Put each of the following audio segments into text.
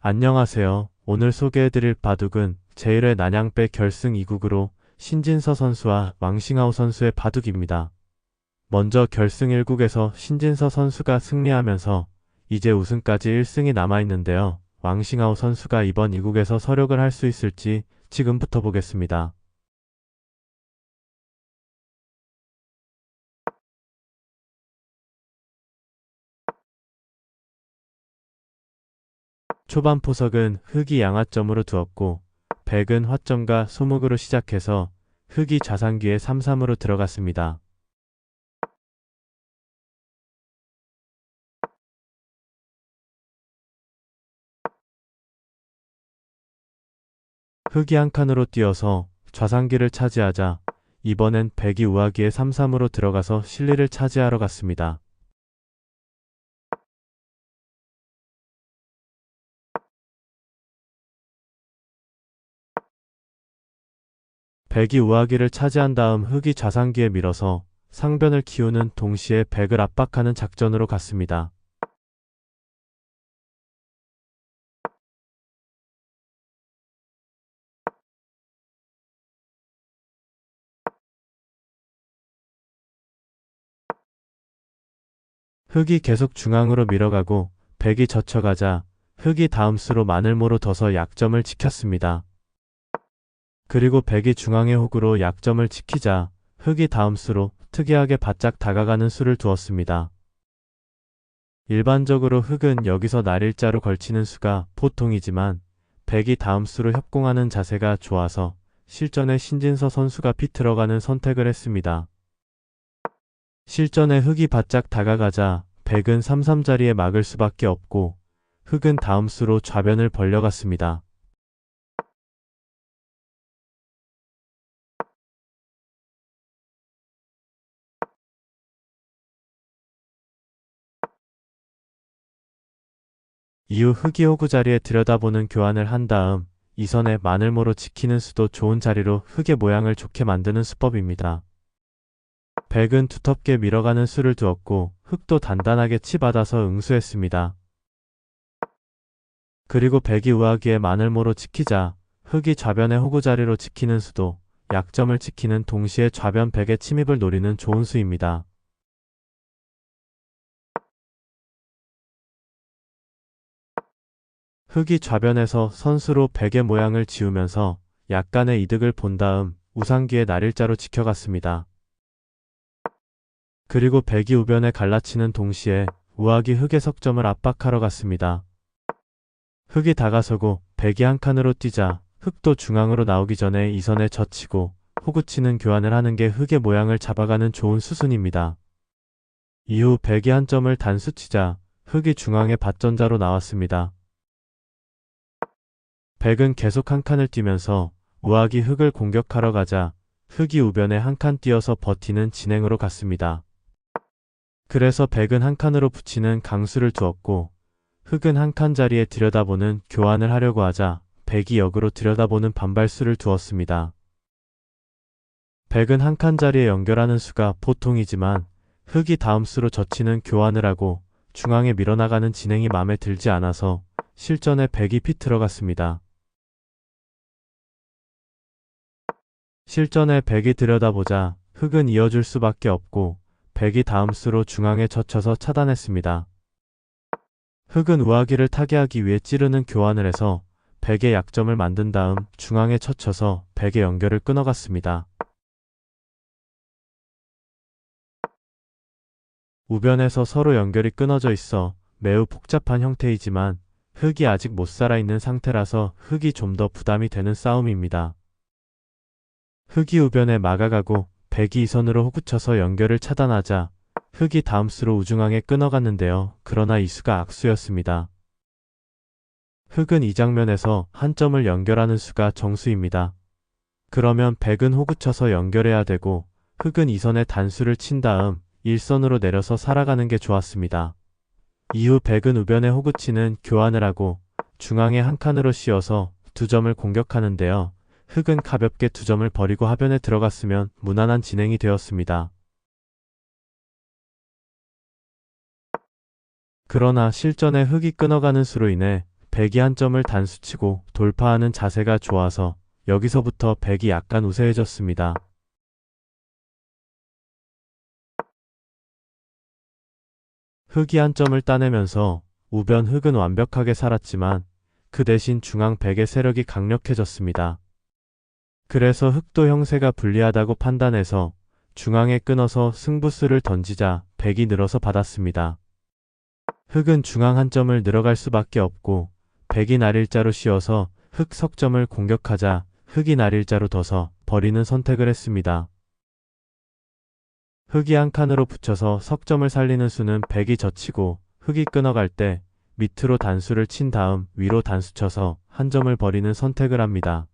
안녕하세요. 오늘 소개해드릴 바둑은 제1회 난양배 결승 2국으로 신진서 선수와 왕싱아오 선수의 바둑입니다. 먼저 결승 1국에서 신진서 선수가 승리하면서 이제 우승까지 1승이 남아있는데요. 왕싱아오 선수가 이번 2국에서 서력을 할 수 있을지 지금부터 보겠습니다. 초반 포석은 흑이 양화점으로 두었고 백은 화점과 소목으로 시작해서 흑이 자상기에 3-3으로 들어갔습니다. 흑이 한 칸으로 뛰어서 좌상기를 차지하자 이번엔 백이 우하기에 3-3으로 들어가서 실리를 차지하러 갔습니다. 백이 우하기를 차지한 다음 흑이 좌상기에 밀어서 상변을 키우는 동시에 백을 압박하는 작전으로 갔습니다. 흑이 계속 중앙으로 밀어가고 백이 젖혀가자 흑이 다음 수로 마늘모로 둬서 약점을 지켰습니다. 그리고 백이 중앙의 호구로 약점을 지키자 흑이 다음 수로 특이하게 바짝 다가가는 수를 두었습니다. 일반적으로 흑은 여기서 날일자로 걸치는 수가 보통이지만 백이 다음 수로 협공하는 자세가 좋아서 실전에 신진서 선수가 비틀어가는 선택을 했습니다. 실전에 흑이 바짝 다가가자 백은 3-3자리에 막을 수밖에 없고 흑은 다음 수로 좌변을 벌려갔습니다. 이후 흑이 호구 자리에 들여다보는 교환을 한 다음 이선에 마늘모로 지키는 수도 좋은 자리로 흑의 모양을 좋게 만드는 수법입니다. 백은 두텁게 밀어가는 수를 두었고 흑도 단단하게 치받아서 응수했습니다. 그리고 백이 우하기에 마늘모로 지키자 흑이 좌변의 호구 자리로 지키는 수도 약점을 지키는 동시에 좌변 백의 침입을 노리는 좋은 수입니다. 흑이 좌변에서 선수로 백의 모양을 지우면서 약간의 이득을 본 다음 우상기의 날일자로 지켜갔습니다. 그리고 백이 우변에 갈라치는 동시에 우악이 흑의 석점을 압박하러 갔습니다. 흑이 다가서고 백이 한 칸으로 뛰자 흑도 중앙으로 나오기 전에 이 선에 젖히고 호구치는 교환을 하는 게 흑의 모양을 잡아가는 좋은 수순입니다. 이후 백이 한 점을 단수치자 흑이 중앙에 받전자로 나왔습니다. 백은 계속 한 칸을 뛰면서 우악이 흑을 공격하러 가자 흑이 우변에 한 칸 뛰어서 버티는 진행으로 갔습니다. 그래서 백은 한 칸으로 붙이는 강수를 두었고 흑은 한 칸 자리에 들여다보는 교환을 하려고 하자 백이 역으로 들여다보는 반발수를 두었습니다. 백은 한 칸 자리에 연결하는 수가 보통이지만 흑이 다음 수로 젖히는 교환을 하고 중앙에 밀어나가는 진행이 마음에 들지 않아서 실전에 백이 피 들어갔습니다. 실전에 백이 들여다보자 흑은 이어줄 수밖에 없고 백이 다음 수로 중앙에 젖혀서 차단했습니다. 흑은 우하기를 타개하기 위해 찌르는 교환을 해서 백의 약점을 만든 다음 중앙에 젖혀서 백의 연결을 끊어갔습니다. 우변에서 서로 연결이 끊어져 있어 매우 복잡한 형태이지만 흑이 아직 못 살아있는 상태라서 흑이 좀 더 부담이 되는 싸움입니다. 흑이 우변에 막아가고 백이 이선으로 호구쳐서 연결을 차단하자 흑이 다음 수로 우중앙에 끊어갔는데요. 그러나 이 수가 악수였습니다. 흑은 이 장면에서 한 점을 연결하는 수가 정수입니다. 그러면 백은 호구쳐서 연결해야 되고 흑은 이선에 단수를 친 다음 일선으로 내려서 살아가는 게 좋았습니다. 이후 백은 우변에 호구치는 교환을 하고 중앙에 한 칸으로 씌워서 두 점을 공격하는데요. 흑은 가볍게 두 점을 버리고 하변에 들어갔으면 무난한 진행이 되었습니다. 그러나 실전에 흑이 끊어가는 수로 인해 백이 한 점을 단수치고 돌파하는 자세가 좋아서 여기서부터 백이 약간 우세해졌습니다. 흑이 한 점을 따내면서 우변 흑은 완벽하게 살았지만 그 대신 중앙 백의 세력이 강력해졌습니다. 그래서 흑도 형세가 불리하다고 판단해서 중앙에 끊어서 승부수를 던지자 백이 늘어서 받았습니다. 흑은 중앙 한 점을 늘어갈 수밖에 없고 백이 날일자로 씌워서 흑 석점을 공격하자 흑이 날일자로 둬서 버리는 선택을 했습니다. 흑이 한 칸으로 붙여서 석점을 살리는 수는 백이 젖히고 흑이 끊어갈 때 밑으로 단수를 친 다음 위로 단수 쳐서 한 점을 버리는 선택을 합니다.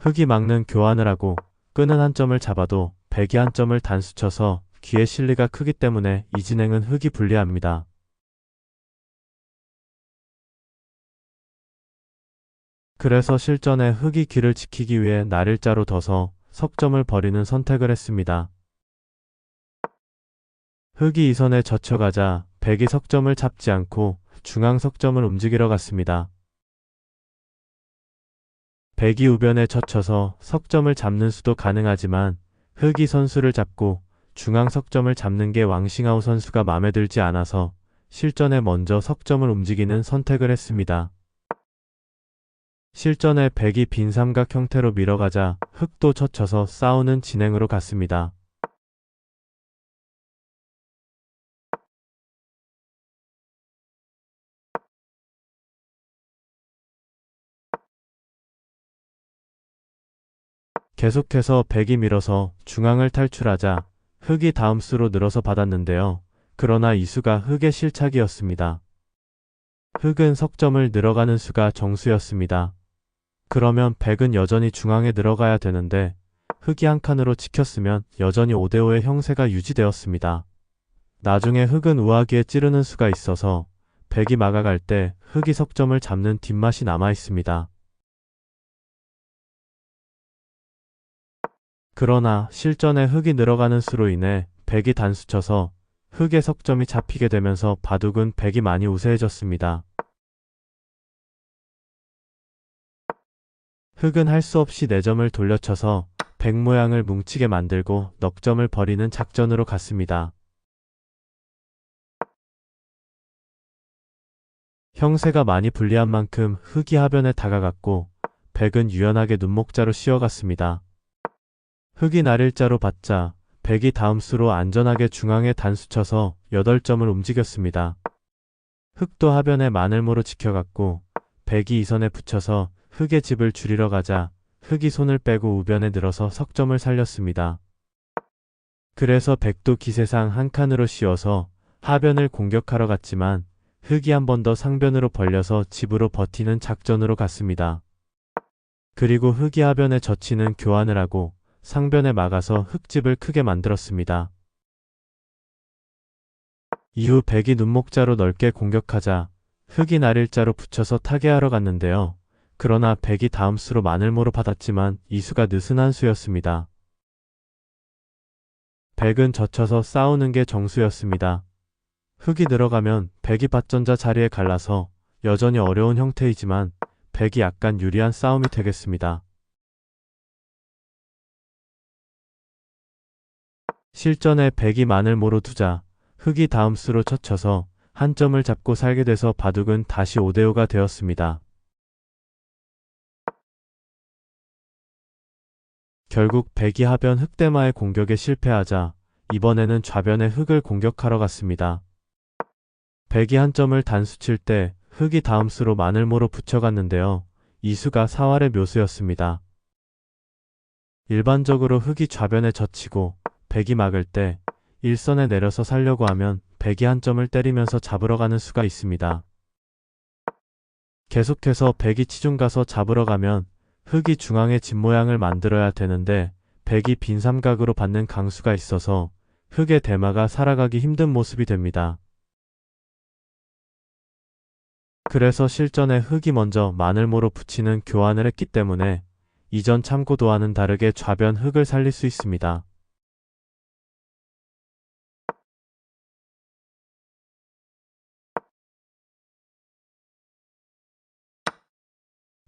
흑이 막는 교환을 하고 끄는 한 점을 잡아도 백이 한 점을 단수 쳐서 귀의 실리가 크기 때문에 이 진행은 흑이 불리합니다. 그래서 실전에 흑이 귀를 지키기 위해 날일자로 둬서 석점을 버리는 선택을 했습니다. 흑이 이 선에 젖혀가자 백이 석점을 잡지 않고 중앙 석점을 움직이러 갔습니다. 백이 우변에 젖혀서 석점을 잡는 수도 가능하지만 흑이 선수를 잡고 중앙 석점을 잡는 게 왕싱아우 선수가 마음에 들지 않아서 실전에 먼저 석점을 움직이는 선택을 했습니다. 실전에 백이 빈 삼각 형태로 밀어가자 흑도 젖혀서 싸우는 진행으로 갔습니다. 계속해서 백이 밀어서 중앙을 탈출하자 흑이 다음 수로 늘어서 받았는데요. 그러나 이 수가 흑의 실착이었습니다. 흑은 석점을 늘어가는 수가 정수였습니다. 그러면 백은 여전히 중앙에 들어가야 되는데 흑이 한 칸으로 지켰으면 여전히 5대5의 형세가 유지되었습니다. 나중에 흑은 우아기에 찌르는 수가 있어서 백이 막아갈 때 흑이 석점을 잡는 뒷맛이 남아 있습니다. 그러나 실전에 흑이 늘어가는 수로 인해 백이 단수쳐서 흑의 석점이 잡히게 되면서 바둑은 백이 많이 우세해졌습니다. 흑은 할 수 없이 4점을 돌려쳐서 백 모양을 뭉치게 만들고 넉점을 버리는 작전으로 갔습니다. 형세가 많이 불리한 만큼 흑이 하변에 다가갔고 백은 유연하게 눈목자로 씌어갔습니다. 흑이 날일자로 받자 백이 다음 수로 안전하게 중앙에 단수 쳐서 8점을 움직였습니다. 흑도 하변에 마늘모로 지켜갔고 백이 이선에 붙여서 흑의 집을 줄이러 가자 흑이 손을 빼고 우변에 들어서 석점을 살렸습니다. 그래서 백도 기세상 한 칸으로 씌워서 하변을 공격하러 갔지만 흑이 한 번 더 상변으로 벌려서 집으로 버티는 작전으로 갔습니다. 그리고 흑이 하변에 젖히는 교환을 하고 상변에 막아서 흙집을 크게 만들었습니다. 이후 백이 눈목자로 넓게 공격하자 흑이 날일자로 붙여서 타개하러 갔는데요. 그러나 백이 다음 수로 마늘모로 받았지만 이 수가 느슨한 수였습니다. 백은 젖혀서 싸우는 게 정수였습니다. 흑이 들어가면 백이 받전자 자리에 갈라서 여전히 어려운 형태이지만 백이 약간 유리한 싸움이 되겠습니다. 실전에 백이 마늘모로 두자 흑이 다음 수로 젖혀서 한 점을 잡고 살게 돼서 바둑은 다시 5대5가 되었습니다. 결국 백이 하변 흑대마의 공격에 실패하자 이번에는 좌변의 흑을 공격하러 갔습니다. 백이 한 점을 단수 칠 때 흑이 다음 수로 마늘 모로 붙여갔는데요. 이 수가 사활의 묘수였습니다. 일반적으로 흑이 좌변에 젖히고 백이 막을 때 일선에 내려서 살려고 하면 백이 한 점을 때리면서 잡으러 가는 수가 있습니다. 계속해서 백이 치중 가서 잡으러 가면 흑이 중앙에 집 모양을 만들어야 되는데 백이 빈 삼각으로 받는 강수가 있어서 흑의 대마가 살아가기 힘든 모습이 됩니다. 그래서 실전에 흑이 먼저 마늘모로 붙이는 교환을 했기 때문에 이전 참고도와는 다르게 좌변 흑을 살릴 수 있습니다.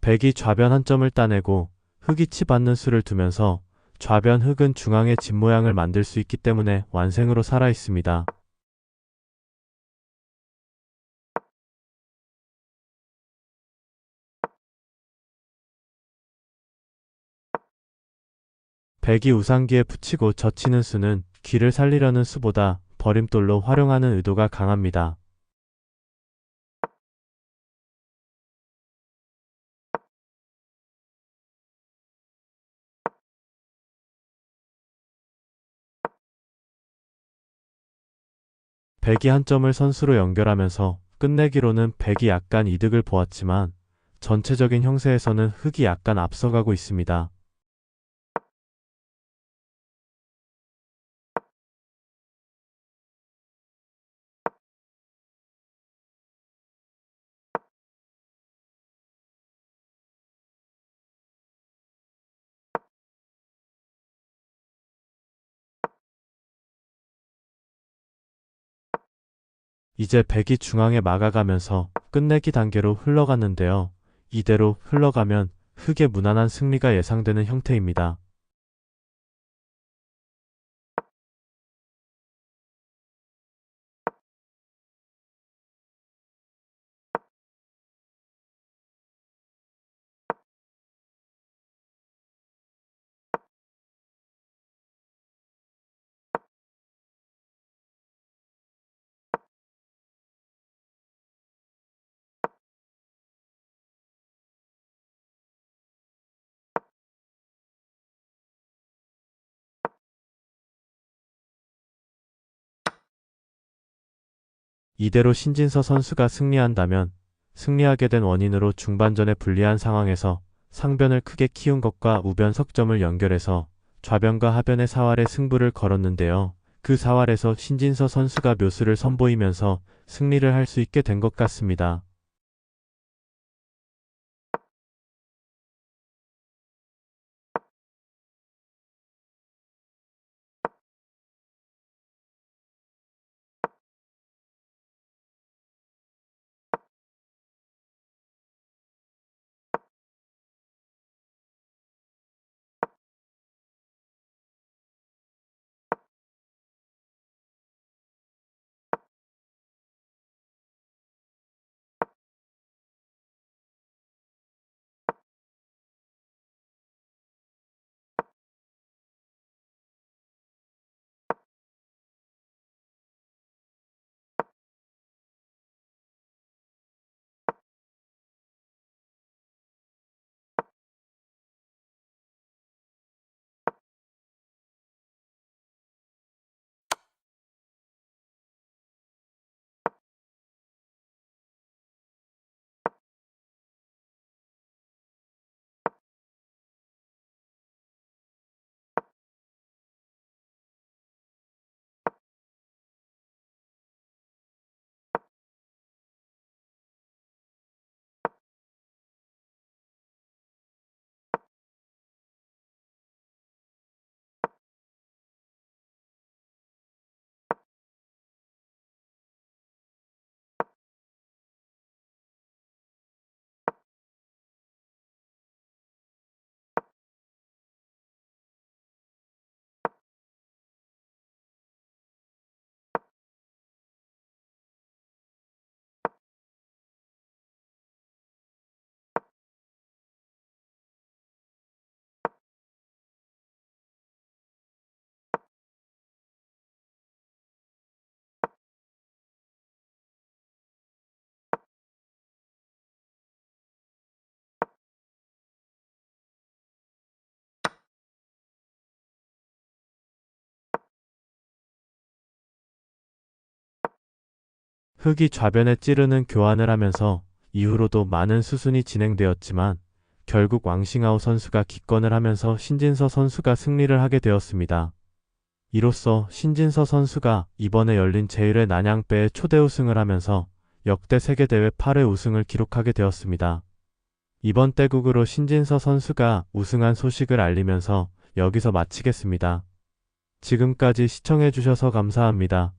백이 좌변 한 점을 따내고 흑이 치 받는 수를 두면서 좌변 흑은 중앙에 집 모양을 만들 수 있기 때문에 완생으로 살아 있습니다. 백이 우상기에 붙이고 젖히는 수는 귀를 살리려는 수보다 버림돌로 활용하는 의도가 강합니다. 백이 한 점을 선수로 연결하면서 끝내기로는 백이 약간 이득을 보았지만 전체적인 형세에서는 흑이 약간 앞서가고 있습니다. 이제 백이 중앙에 막아가면서 끝내기 단계로 흘러갔는데요. 이대로 흘러가면 흑의 무난한 승리가 예상되는 형태입니다. 이대로 신진서 선수가 승리한다면 승리하게 된 원인으로 중반전에 불리한 상황에서 상변을 크게 키운 것과 우변 석점을 연결해서 좌변과 하변의 사활에 승부를 걸었는데요. 그 사활에서 신진서 선수가 묘수를 선보이면서 승리를 할 수 있게 된 것 같습니다. 흑이 좌변에 찌르는 교환을 하면서 이후로도 많은 수순이 진행되었지만 결국 왕싱아오 선수가 기권을 하면서 신진서 선수가 승리를 하게 되었습니다. 이로써 신진서 선수가 이번에 열린 제1회 난양배에 초대 우승을 하면서 역대 세계대회 8회 우승을 기록하게 되었습니다. 이번 대국으로 신진서 선수가 우승한 소식을 알리면서 여기서 마치겠습니다. 지금까지 시청해주셔서 감사합니다.